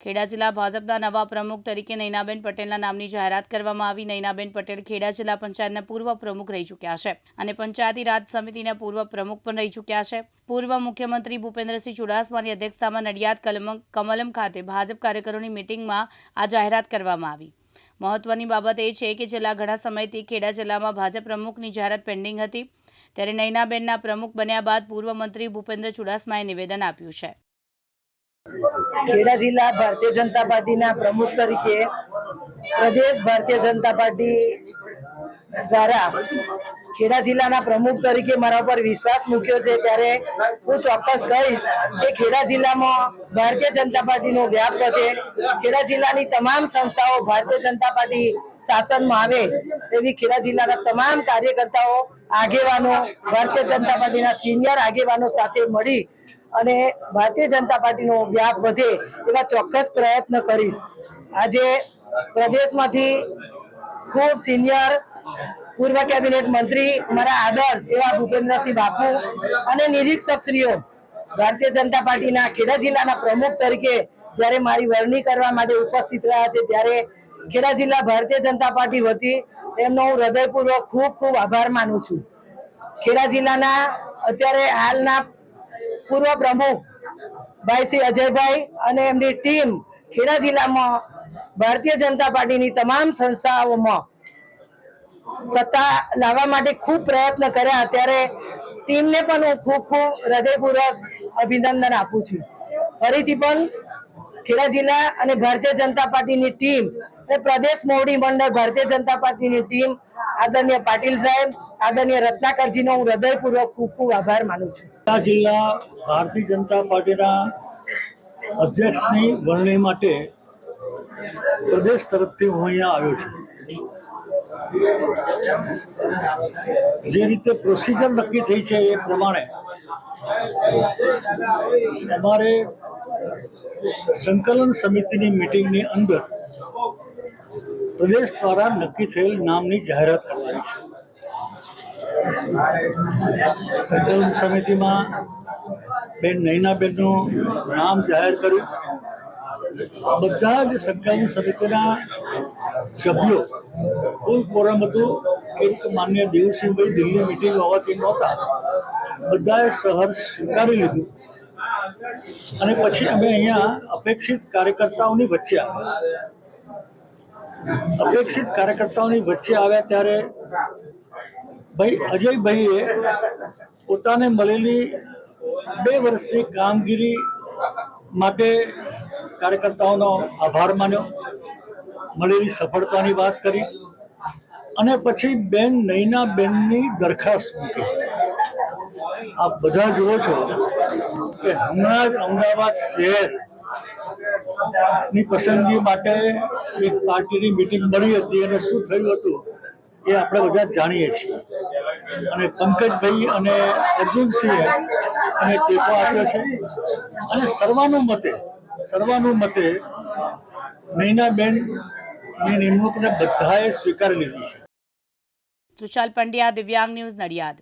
ખેડા જિલ્લા ભાજપના નવા પ્રમુખ તરીકે નૈનાબેન પટેલના નામની જાહેરાત કરવામાં આવી. નૈનાબેન પટેલ ખેડા જિલ્લા પંચાયતના પૂર્વ પ્રમુખ રહી ચૂક્યા છે અને પંચાયતી રાજ સમિતિના પૂર્વ પ્રમુખ પણ રહી ચૂક્યા છે. પૂર્વ મુખ્યમંત્રી ભૂપેન્દ્રસિંહ ચુડાસમાની અધ્યક્ષતામાં નડિયાદ કલમ કમલમ ખાતે ભાજપ કાર્યકરોની મિટિંગમાં આ જાહેરાત કરવામાં આવી. મહત્વની બાબત એ છે કે છેલ્લા ઘણા સમયથી ખેડા જિલ્લામાં ભાજપ પ્રમુખની જાહેરાત પેન્ડિંગ હતી. ત્યારે નૈનાબેનના પ્રમુખ બન્યા બાદ પૂર્વ મંત્રી ભૂપેન્દ્ર ચુડાસમાએ નિવેદન આપ્યું છે. ખેડા જિલ્લા ભારતીય જનતા પાર્ટીના પ્રમુખ તરીકે પ્રદેશ ભારતીય જનતા પાર્ટી દ્વારા ખેડા જિલ્લાના પ્રમુખ તરીકે મારા પર વિશ્વાસ મૂક્યો છે. ત્યારે હું ચોક્કસ કહીશ કે ખેડા જિલ્લામાં ભારતીય જનતા પાર્ટીનો વ્યાપ વધે. ખેડા જિલ્લાની તમામ સંસ્થાઓ ભારતીય જનતા પાર્ટી શાસનમાં આવે એવી ખેડા જિલ્લાના તમામ કાર્યકર્તાઓ આગેવાનો, ભારતીય જનતા પાર્ટીના સિનિયર આગેવાનો સાથે મળી અને ભારતીય જનતા પાર્ટીનો વ્યાપ વધે એવા ચોક્કસ પ્રયત્ન કરીશ. આજે પ્રદેશમાંથી ખૂબ સિનિયર પૂર્વ કેબિનેટ મંત્રી મારા આદર્શ એવા ભૂપેન્દ્રસિંહ બાપુ અને નિરીક્ષકશ્રીઓ ભારતીય જનતા પાર્ટીના ખેડા જિલ્લાના પ્રમુખ તરીકે જ્યારે મારી વરણી કરવા માટે ઉપસ્થિત રહ્યા છે, ત્યારે ખેડા જિલ્લા ભારતીય જનતા પાર્ટી વતી એમનો હું હૃદયપૂર્વક ખૂબ ખૂબ આભાર માનું છું. ખેડા જિલ્લાના અત્યારે હાલના પૂર્વ પ્રમુખ ભાઈ શ્રી અજયભાઈ અને એમની ટીમ ખેડા જિલ્લામાં ભારતીય જનતા પાર્ટીની તમામ સંસ્થાઓમાં સત્તા લાવવા માટે ખૂબ પ્રયત્ન કર્યા. ત્યારે ટીમને પણ હું ખૂબ ખૂબ હૃદયપૂર્વક અભિનંદન આપું છું. ફરીથી પણ ખેડા જિલ્લા અને ભારતીય જનતા પાર્ટીની ટીમ અને પ્રદેશ મોવડી મંડળ ભારતીય જનતા પાર્ટીની ટીમ આદરણીય પાટીલ સાહેબ, આદરણીય રત્નાકરજીનો હું હૃદયપૂર્વક ખૂબ ખૂબ આભાર માનું છું. જિલ્લા ભારતીય જનતા પાર્ટીના અધ્યક્ષની વરણી માટે પ્રદેશ તરફથી હું અહીંયા આવ્યો છું. જે રીતે પ્રોસિજર નક્કી થઈ છે એ પ્રમાણે અમારે સંકલન સમિતિની મિટિંગની અંદર પ્રદેશ દ્વારા નક્કી થયેલ નામની જાહેરાત કરવાની છે. સંકલન સમિતિમાં બેન નૈનાબેનનું નામ જાહેર કર્યું. બધા જ સંકલન સમિતિના સભ્યો કુલ કોરમ હતું. એક માન્ય દેવસિંહભાઈ દિલ્હી મિટિંગ હોવાથી નહોતા. બધાએ સહર્ષ સ્વીકારી લીધું. અને પછી અમે અહીંયા અપેક્ષિત કાર્યકર્તાઓની વચ્ચે આવ્યા. અપેક્ષિત કાર્યકર્તાઓની વચ્ચે આવ્યા ત્યારે ભાઈ અજયભાઈએ પોતાને મળેલી બે વર્ષની કામગીરી માટે કાર્યકર્તાઓનો આભાર માન્યો, મળેલી સફળતાની વાત કરી અને પછી બેન નૈના બેનની દરખાસ્ત મૂકી. આપ બધા જુઓ છો કે હમણાં જ અમદાવાદ શહેર ની પસંદગી માટે એક પાર્ટીની મિટિંગ મળી હતી અને શું થયું હતું એ આપણે બધા જાણીએ છીએ. અને પંકજભાઈ અને અર્જુનસિંહે અને ટેકો આપ્યો છે. અને સર્વાનુમતે સર્વાનુમતે નૈનાબેનની નિમણૂકને બધાએ સ્વીકારી લીધી છે. સુશાલ પંડ્યા, દિવ્યાંગ ન્યૂઝ નડિયાદ.